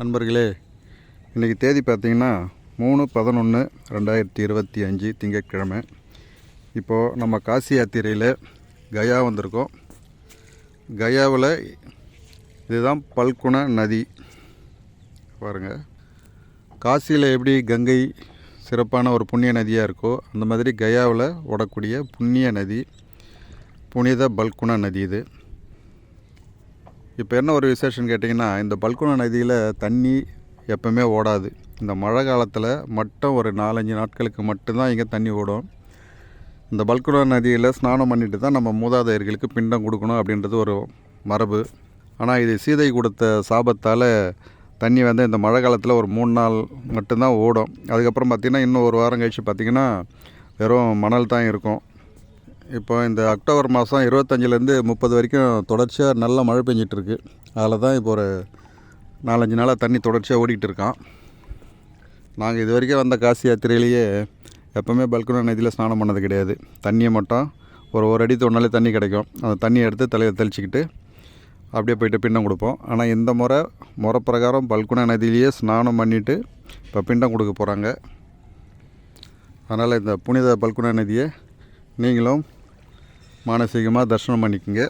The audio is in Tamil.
நண்பர்களே இன்றைக்கி தேதி பார்த்தீங்கன்னா மூணு பதினொன்று ரெண்டாயிரத்தி இருபத்தி அஞ்சு திங்கட்கிழமை. இப்போது நம்ம காசி யாத்திரையில் கயா வந்திருக்கோம். கயாவில் இதுதான் பல்குண நதி. பாருங்கள் காசியில் எப்படி கங்கை சிறப்பான ஒரு புண்ணிய நதியாக இருக்கோ அந்த மாதிரி கயாவில் ஓடக்கூடிய புண்ணிய நதி புனித பல்குண நதி இது. இப்போ என்ன ஒரு விசேஷம்னு கேட்டிங்கன்னா இந்த பல்குணா நதியில் தண்ணி எப்பவுமே ஓடாது. இந்த மழை காலத்தில் மட்டும் ஒரு நாலஞ்சு நாட்களுக்கு மட்டும்தான் இங்கே தண்ணி ஓடும். இந்த பல்குணா நதியில் ஸ்நானம் பண்ணிட்டு தான் நம்ம மூதாதையர்களுக்கு பிண்டம் கொடுக்கணும் அப்படின்றது ஒரு மரபு. ஆனால் இது சீதை கொடுத்த சாபத்தால் தண்ணி வந்து இந்த மழை காலத்தில் ஒரு மூணு நாள் மட்டும்தான் ஓடும். அதுக்கப்புறம் பார்த்திங்கன்னா இன்னும் ஒரு வாரம் கழிச்சு பார்த்திங்கன்னா வெறும் மணல் தான் இருக்கும். இப்போ இந்த அக்டோபர் மாதம் இருபத்தஞ்சிலேருந்து முப்பது வரைக்கும் தொடர்ச்சியாக நல்ல மழை பெஞ்சிட்ருக்கு. அதில் தான் இப்போ ஒரு நாலஞ்சு நாளாக தண்ணி தொடர்ச்சியாக ஓடிட்டு இருக்கான். நாங்கள் இது வரைக்கும் வந்த காசி யாத்திரையிலேயே எப்போவுமே பல்குனா நதியில் ஸ்நானம் பண்ணது கிடையாது. தண்ணியை மட்டும் ஒரு ஒரு அடி தோணாலே தண்ணி கிடைக்கும். அந்த தண்ணியை எடுத்து தலையில் தெளிச்சிக்கிட்டு அப்படியே போயிட்டு பிண்டம் கொடுப்போம். ஆனால் இந்த முறை முறை பிரகாரம் பல்குனா நதியிலேயே ஸ்நானம் பண்ணிவிட்டு இப்போ பிண்டம் கொடுக்க போகிறாங்க அதனால் இந்த புனித பல்குனா நதியை நீங்களும் மானசீகமாக தரிசனம் பண்ணிக்கோங்க.